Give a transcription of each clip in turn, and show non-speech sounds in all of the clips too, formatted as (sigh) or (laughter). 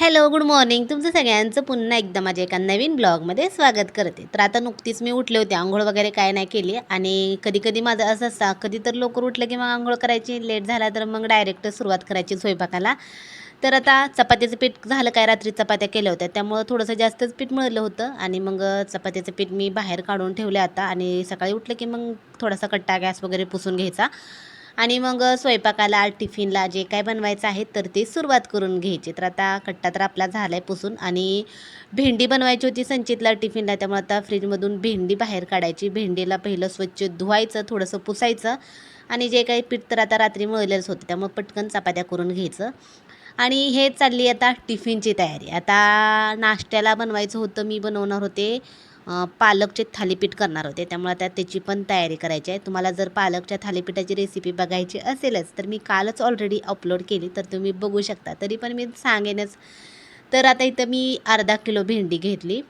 Hello good morning. तुमचं सगळ्यांचं पुन्हा एकदा माझ्या एका नवीन ब्लॉगमध्ये स्वागत करते. तर आता नुकतीच मी उठले होते आंघोळ वगैरे काय नाही केली आणि कधी कधी माझं असं असतं कधी तर लवकर उठलं की मग आंघोळ करायची लेट झाला तर मग डायरेक्ट सुरुवात करायची स्वयंपाकाला. तर आता चपात्याचं पीठ झालं काय रात्री चपात्या केल्या होत्या त्यामुळं थोडंसं जास्तच पीठ मिळलं होतं आणि मग चपात्याचं पीठ मी बाहेर काढून ठेवले आता आणि सकाळी उठलं की मग थोडासा कट्टा गॅस वगैरे पुसून घ्यायचा. आणि मग स्वयंपाकाला टिफिनला जे काय बनवायचं आहे तर ते सुरुवात करून घ्यायची. तर आता कट्टा तर आपला झाला आहे पुसून आणि भेंडी बनवायची होती संचितला टिफिनला त्यामुळे आता फ्रीजमधून भेंडी बाहेर काढायची. भेंडीला पहिलं स्वच्छ धुवायचं थोडंसं पुसायचं आणि जे काही पीठ तर आता रात्री मळलेलंच होतं त्यामुळे पटकन चपात्या करून घ्यायचं. आणि हे चालली आता टिफिनची तयारी. आता नाश्त्याला बनवायचं होतं मी बनवणार होते पालकचे थालीपीठ करणार होते. त्यामुळे आता त्याची पण तयारी करायची आहे. तुम्हाला जर पालकच्या थालीपीठाची रेसिपी बघायची असेलच तर मी कालच ऑलरेडी अपलोड केली तर तुम्ही बघू शकता. तरी पण मी सांगेनच. तर आता इथं मी अर्धा किलो भेंडी घेतली.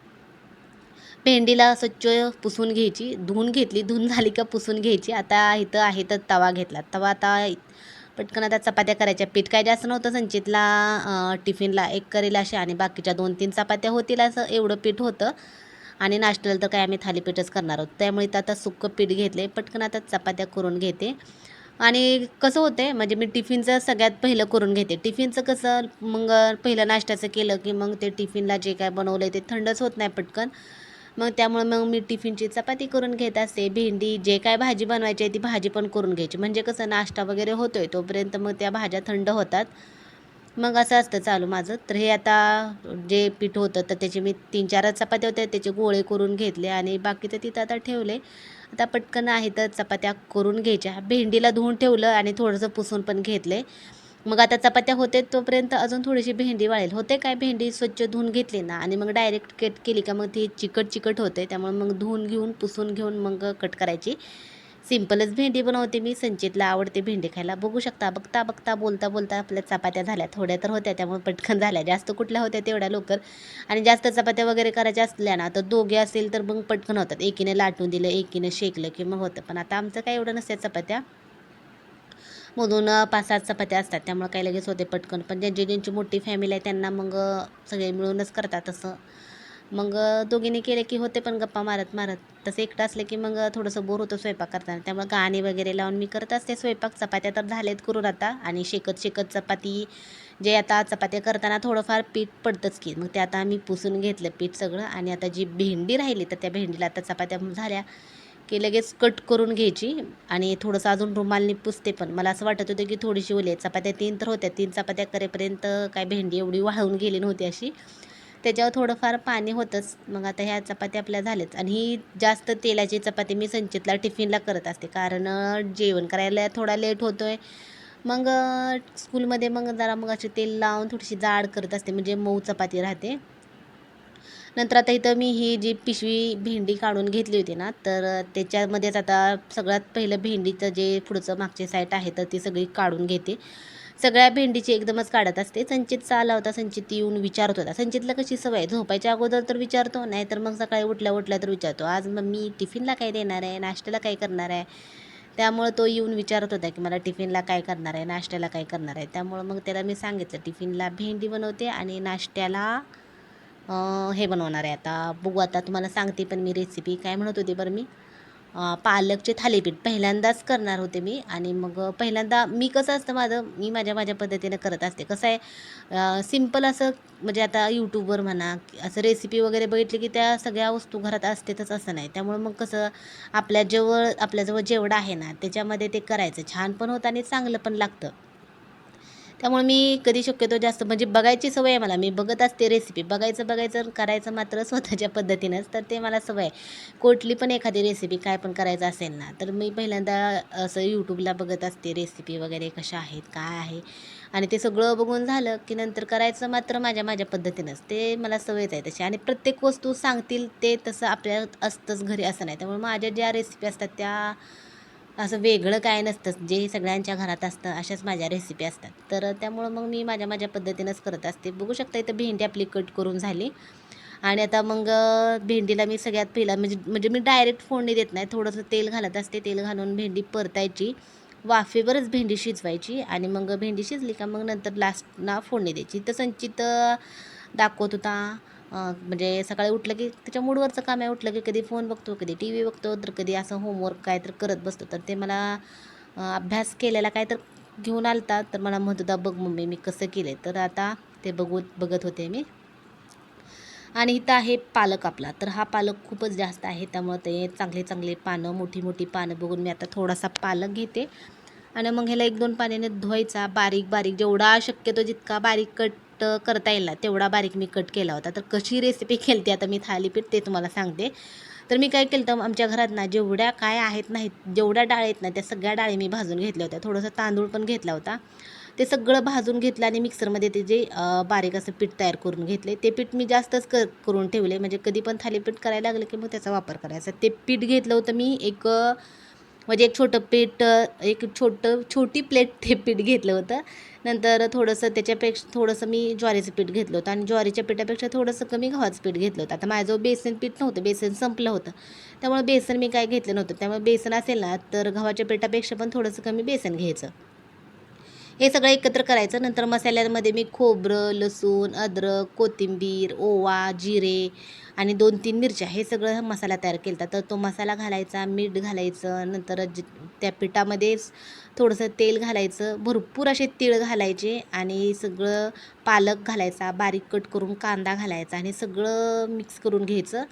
भेंडीला स्वच्छ पुसून घ्यायची. धुवून घेतली. धुवून झाली का पुसून घ्यायची. आता इथं आहे तर तवा घेतला. तवा आता पटकन आता चपात्या करायच्या. पीठ काय जास्त नव्हतं संचितला टिफिनला एक करेल असे आणि बाकीच्या दोन तीन चपात्या होतील असं एवढं पीठ होतं. आणि नाश्त्याला तर काय आम्ही थालीपीठच करणार आहोत. त्यामुळे तर आता सुक्कं पीठ घेतले पटकन आता चपात्या करून घेते. आणि कसं होते म्हणजे मी टिफिनचं सगळ्यात पहिलं करून घेते. टिफिनचं कसं मग पहिलं नाश्त्याचं केलं की मग ते टिफिनला जे काय बनवलं आहे ते थंडच होत नाही पटकन. मग त्यामुळे मग मी टिफिनची चपाती करून घेत असते भेंडी जे काय भाजी बनवायची आहे ती भाजी पण करून घ्यायची. म्हणजे कसं नाश्ता वगैरे होतोय तोपर्यंत मग त्या भाज्या थंड होतात. मग असं असतं चालू माझं. तर हे आता जे पीठ होतं तर त्याचे मी तीन चारच चपात्या होत्या त्याचे गोळे करून घेतले आणि बाकी तर तिथं आता ठेवले. आता पटकन आहे तर चपात्या करून घ्यायच्या. भेंडीला धुवून ठेवलं आणि थोडंसं पुसून पण घेतले. मग आता चपात्या होते तोपर्यंत अजून थोडीशी भेंडी वाळेल. होते काय भेंडी स्वच्छ धुवून घेतली ना आणि मग डायरेक्ट कट केली का मग ती चिकट चिकट होते. त्यामुळे मग धुवून घेऊन पुसून घेऊन मग कट करायची. सिम्पलच भेंडी बनवते मी संचितला आवडते भेंडी खायला. बघू शकता बघता बघता बोलता बोलता आपल्या चपात्या झाल्या. थोड्या तर होत्या त्यामुळे पटकन झाल्या. जास्त कुठल्या होत्या तेवढ्या लवकर. आणि जास्त चपात्या वगैरे करायच्या असल्या ना तर दोघे असेल तर मग पटकन होतात. एकीने लाटून दिलं एकीने शेकलं की मग होतं. पण आता आमचं काय एवढं नसतं चपात्या. मधून पाच सात चपात्या असतात. त्यामुळे काही लगेच होते पटकन. पण ज्यांची ज्यांची मोठी फॅमिली आहे त्यांना मग सगळे मिळूनच करतात तसं. मग दोघींनी केले की होते पण गप्पा मारत मारत. तसं एकटं असलं की मग थोडंसं बोर होतं स्वयंपाक करताना. त्यामुळे गाणी वगैरे लावून मी करत असते स्वयंपाक. चपात्या तर झालेत करून आता. आणि शेकत शेकत चपाती जे आता चपात्या करताना थोडंफार पीठ पडतंच की. मग ते आता आम्ही पुसून घेतलं पीठ सगळं. आणि आता जी भेंडी राहिली तर त्या भेंडीला आता चपात्या झाल्या की लगेच कट करून घ्यायची. आणि थोडंसं अजून रुमालनी पुसते पण. मला असं वाटत होतं की थोडीशी ओली चपात्या तीन तर होत्या. तीन चपात्या करेपर्यंत काय भेंडी एवढी वाळून गेली नव्हती अशी. त्याच्यावर थोडंफार पाणी होतंच. मग आता ह्या चपात्या आपल्या झाल्याच आणि ही जास्त तेलाची चपाती मी संचितला टिफिनला करत असते. कारण जेवण करायला थोडा लेट होतो आहे मग स्कूलमध्ये मग जरा मग अशी तेल लावून थोडीशी जाड करत असते. म्हणजे मऊ चपाती राहते. नंतर आता इथं मी ही जी पिशवी भेंडी काढून घेतली होती ना तर त्याच्यामध्येच आता सगळ्यात पहिलं भेंडीचं जे पुढचं मागचे साईट आहे तर ती सगळी काढून घेते. सगळ्या भेंडीची एकदमच काढत असते. संचितचा आला होता संचित येऊन विचारत होता. संचितला कशी सवय आहे? झोपायच्या अगोदर तर विचारतो नाहीतर मग सकाळी उठल्या उठल्या तर विचारतो. आज मम्मी टिफिनला काय देणार आहे? नाश्त्याला काय करणार आहे? त्यामुळं तो येऊन विचारत होता की मला टिफिनला काय करणार आहे? नाश्त्याला काय करणार आहे? त्यामुळं मग त्याला मी सांगितलं टिफिनला भेंडी बनवते आणि नाश्त्याला हे बनवणार आहे आता. बघू आता तुम्हाला सांगते पण मी रेसिपी काय म्हणत होते बरं मी. पालकचे थालीपीठ. पहिल्यांदाच करणार होते मी आणि मग पहिल्यांदा मी कसं असतं माझं मी माझ्या माझ्या पद्धतीनं करत असते. कसं आहे सिंपल असं म्हणजे आता यूट्यूबवर म्हणा की असं रेसिपी वगैरे बघितली की त्या सगळ्या वस्तू घरात असतेच असं नाही. त्यामुळे मग कसं आपल्या जवळ आपल्याजवळ जेवढं आहे ना त्याच्यामध्ये ते करायचं. छान पण होतं आणि चांगलं पण लागतं. त्यामुळे मी कधी शक्यतो जास्त म्हणजे बघायची सवय आहे मला. मी बघत असते रेसिपी बघायचं बघायचं करायचं मात्र (laughs) स्वतःच्या पद्धतीनंच. तर ते मला सवय आहे. कुठली पण एखादी रेसिपी काय पण करायचं असेल ना तर मी पहिल्यांदा असं यूट्यूबला बघत असते रेसिपी वगैरे कशा आहेत काय आहे. आणि ते सगळं बघून झालं की नंतर करायचं मात्र माझ्या माझ्या पद्धतीनंच. ते मला सवयच आहे तशी. आणि प्रत्येक वस्तू सांगतील ते तसं आपल्या असतंच घरी असं नाही. त्यामुळे माझ्या ज्या रेसिपी असतात त्या असं वेगळं काय नसतं जे सगळ्यांच्या घरात असतं अशाच माझ्या रेसिपी असतात. तर त्यामुळं मग मी माझ्या माझ्या पद्धतीनंच करत असते. बघू शकता इथं भेंडी आपली कट करून झाली. आणि आता मग भेंडीला मी सगळ्यात पहिला म्हणजे म्हणजे मी डायरेक्ट फोडणी देत नाही. थोडंसं तेल घालत असते. तेल घालून भेंडी परतायची. वाफेवरच भेंडी शिजवायची. आणि मग भेंडी शिजली का मग नंतर लास्टला फोडणी द्यायची. तर संचित दाखवत होता. म्हणजे सकाळी उठलं की त्याच्या मूडवरचं काम आहे उठलं की कधी फोन बघतो कधी टी व्ही बघतो तर कधी असं होमवर्क काय तर करत बसतो. तर ते मला अभ्यास केलेला काय तर घेऊन आलता तर मला म्हणत होता बघ मम्मी मी कसं केलं तर आता ते बघू बघत होते मी. आणि इथं आहे पालक आपला. तर हा पालक खूपच जास्त आहे त्यामुळं ते चांगले चांगले पानं मोठी मोठी पानं बघून मी आता थोडासा पालक घेते. आणि मग ह्याला एक दोन पाण्याने धुवायचा बारीक बारीक जेवढा शक्यतो जितका बारीक कट करता येईल ना तेवढा बारीक मी कट केला होता. तर कशी रेसिपी केली आता मी थालीपीठ ते तुम्हाला सांगते. तर मी काय केलं तर आमच्या घरात ना जेवढ्या काय आहेत नाहीत जेवढ्या डाळ आहेत ना त्या सगळ्या डाळी मी भाजून घेतल्या होत्या. थोडंसं तांदूळ पण घेतला होता. ते सगळं भाजून घेतलं आणि मिक्सरमध्ये ते जे बारीक असं पीठ तयार करून घेतले ते पीठ मी जास्तच कर करून ठेवले. म्हणजे कधी पण थालीपीठ करायला लागलं की मग त्याचा वापर करायचा. ते पीठ घेतलं होतं मी एक म्हणजे एक छोटं पीठ एक छोटं छोटी प्लेट ते पीठ घेतलं होतं. नंतर थोडंसं त्याच्यापेक्षा थोडंसं मी ज्वारीचं पीठ घेतलं होतं. आणि ज्वारीच्या पिठापेक्षा थोडंसं कमी गव्हाचं पीठ घेतलं होतं. आता माझं बेसन पीठ नव्हतं बेसन संपलं होतं. त्यामुळे बेसन मी काय घेतलं नव्हतं. त्यामुळे बेसन असेल ना तर गव्हाच्या पिठापेक्षा पण थोडंसं कमी बेसन घ्यायचं. हे सगळं एकत्र करायचं. नंतर मसाल्यामध्ये मी खोबरं लसूण अद्रक कोथिंबीर ओवा जिरे आणि दोन तीन मिरच्या हे सगळं मसाला तयार केला तर तो मसाला घालायचा मीठ घालायचं नंतर ज त्या पिठामध्येच थोडंसं तेल घालायचं भरपूर असे तीळ घालायचे आणि सगळं पालक घालायचा बारीक कट करून कांदा घालायचा आणि सगळं मिक्स करून घ्यायचं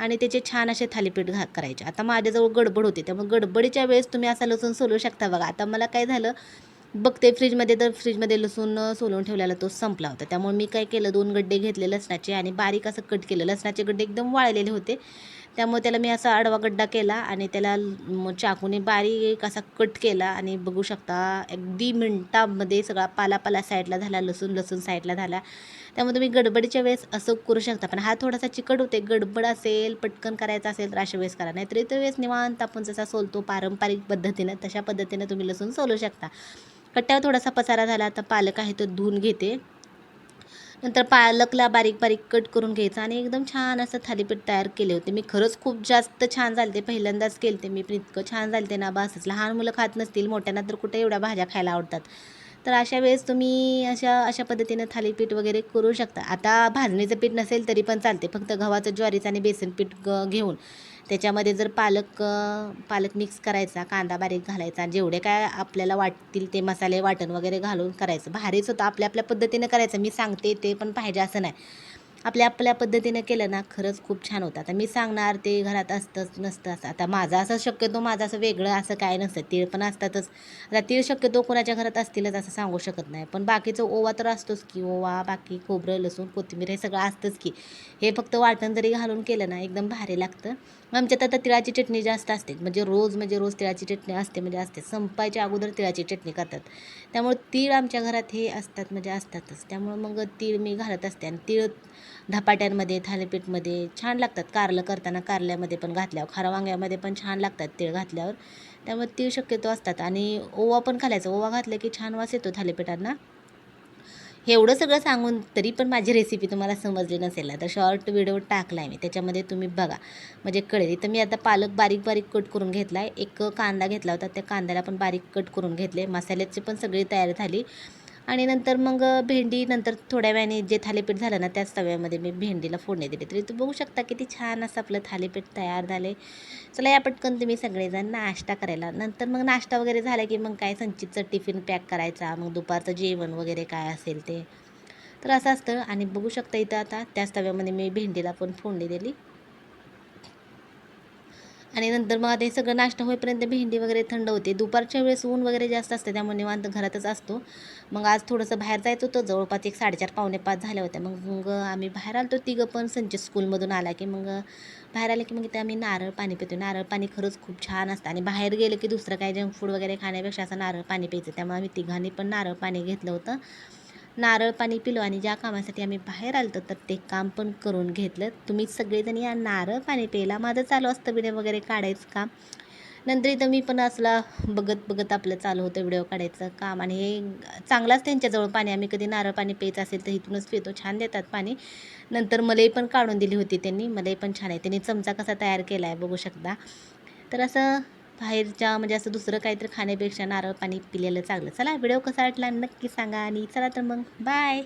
आणि त्याचे छान असे थालीपीठ घा करायचे. आता माझ्याजवळ गडबड होते त्यामुळे गडबडीच्या वेळेस तुम्ही असा लसूण सोलू शकता बघा. आता मला काय झालं बघते फ्रीजमध्ये तर फ्रीजमध्ये लसूण सोलून ठेवलेला तो संपला होता. त्यामुळे मी काय केलं दोन गड्डे घेतले लसणाचे आणि बारीक असं कट केलं. लसणाचे गड्डे एकदम वाळलेले होते. त्यामुळे त्याला मी असा आडवा गड्डा केला आणि त्याला चाकूने बारीक असा कट केला आणि बघू शकता अगदी मिनटामध्ये सगळा पालापाला साईडला झाला लसूण लसूण साईडला झाला. त्यामुळे तुम्ही गडबडीच्या वेळेस असं करू शकता. पण हा थोडासा चिकट होते गडबड असेल पटकन करायचा असेल तर अशा वेळेस करा. नाहीतर इतर वेळेस निवांत आपण जसा सोलतो पारंपरिक पद्धतीनं तशा पद्धतीनं तुम्ही लसूण सोलू शकता. कट्ट्यावर थोडासा पसारा झाला आता पालक आहे तो धुवून घेते. नंतर पालकला बारीक बारीक कट करून घ्यायचं आणि एकदम छान असं थालीपीठ तयार केले होते. मी खरंच खूप जास्त छान झालते पहिल्यांदाच केलते मी पण इतकं छान झालते ना बासच लहान मुलं खात नसतील मोठ्यांना तर कुठे एवढ्या भाज्या खायला आवडतात. तर अशा वेळेस तुम्ही अशा अशा पद्धतीनं थालीपीठ वगैरे करू शकता. आता भाजणीचं पीठ नसेल तरी पण चालते फक्त गव्हाचं ज्वारीचं आणि बेसन पीठ ग घेऊन. त्याच्यामध्ये जर पालक पालक मिक्स करायचा कांदा बारीक घालायचा जेवढे काय आपल्याला वाटतील ते मसाले वाटण वगैरे घालून करायचं. भारीच होतं आपल्या आपल्या पद्धतीनं करायचं. मी सांगते ते पण पाहिजे असं नाही. आपल्या आपल्या पद्धतीनं केलं ना खरंच खूप छान होतं. आता मी सांगणार ते घरात असतंच नसतं असं. आता माझं असं शक्यतो माझं असं वेगळं असं काय नसतं. तीळ पण असतातच. आता तीळ शक्यतो कोणाच्या घरात असतीलच असं सांगू शकत नाही. पण बाकीचं ओवा तर असतोच की ओवा बाकी खोबरं लसूण कोथिंबीर हे सगळं असतंच की. हे फक्त वाटण जरी घालून केलं ना एकदम भारी लागतं. आमच्यात आता तिळाची चटणी जास्त असते. म्हणजे रोज म्हणजे रोज तिळाची चटणी असते म्हणजे असते. संपायच्या अगोदर तिळाची चटणी करतात. त्यामुळे तीळ आमच्या घरात हे असतात म्हणजे असतातच. त्यामुळे मग तीळ मी घालत असते. आणि तीळ धपाट्यांमध्ये थालीपीठमध्ये छान लागतात. कारलं करताना कारल्यामध्ये पण घातल्यावर खारा वांग्यामध्ये पण छान लागतात तीळ घातल्यावर. त्यामुळे तीळ शक्यतो असतात. आणि ओवा पण घालायचा ओवा घातलं की छान वास येतो थालीपीठांना. हे एवढं सगळं सांगून तरी पण माझी रेसिपी तुम्हाला समजली नसेल. ना तर शॉर्ट व्हिडिओ टाकला आहे मी. त्याच्यामध्ये तुम्ही बघा. म्हणजे कळेल. तर मी आता पालक बारीक बारीक कट करून घेतला आहे एक कांदा घेतला होता. त्या कांद्याला पण बारीक कट करून घेतले. मसाल्याची पण सगळी तयारी झाली. आणि नंतर मग भेंडी नंतर थोड्या वेळाने जे थालीपीठ झालं ना त्याच तव्यामध्ये मी भेंडीला फोडणी दिली. तरी तुम्ही बघू शकता किती छान असं आपलं थालीपीठ तयार झाले चला या पटकन तुम्ही सगळेजण नाश्ता करायला. नंतर मग नाश्ता वगैरे झाला की मग काय संचितचं टिफिन पॅक करायचा मग दुपारचं जेवण वगैरे काय असेल ते. तर असं असतं. आणि बघू शकता इथं आता त्याच तव्यामध्ये मी भेंडीला पण फोडणी दिली. आणि नंतर मग ते सगळं नाश्ता होईपर्यंत भेंडी वगैरे थंड होते. दुपारच्या वेळेस ऊन वगैरे जास्त असते त्यामुळे निवांत घरातच असतो. मग आज थोडंसं बाहेर जायचं होतं जवळपास एक साडेचार पावणे पाच झाल्या होत्या. मग मग आम्ही बाहेर आलतो तिघं पण संचित स्कूलमधून आला की मग बाहेर आले की मग इथे आम्ही नारळ पाणी पितो. नारळ पाणी खरंच खूप छान असतं आणि बाहेर गेलं की दुसरं काय जंक फूड वगैरे खाण्यापेक्षा असं नारळ पाणी प्यायचं. त्यामुळे आम्ही तिघांनी पण नारळ पाणी घेतलं होतं. नारळ पाणी पिलो आणि ज्या कामासाठी आम्ही बाहेर आलतो तर ते काम पण करून घेतलं. तुम्ही सगळेजण या नारळ पाणी प्यायला माझं चालू असतं व्हिडिओ वगैरे काढायचं काम. नंतर इथं मी पण असला बघत बघत आपलं चालू होतं व्हिडिओ काढायचं काम. आणि हे चांगलाच त्यांच्याजवळ पाणी आम्ही कधी नारळ पाणी प्यायचं असेल तर इथूनच पितो. छान देतात पाणी. नंतर मलाई पण काढून दिली होती त्यांनी. मलाई पण छान आहे. त्यांनी चमचा कसा तयार केला आहे बघू शकता. तर असं बाहेरच्या म्हणजे असं दुसरं काहीतरी खाण्यापेक्षा नारळ पाणी पिलेलं चांगलं. चला व्हिडिओ कसा वाटला नक्की सांगा आणि चला तर मग बाय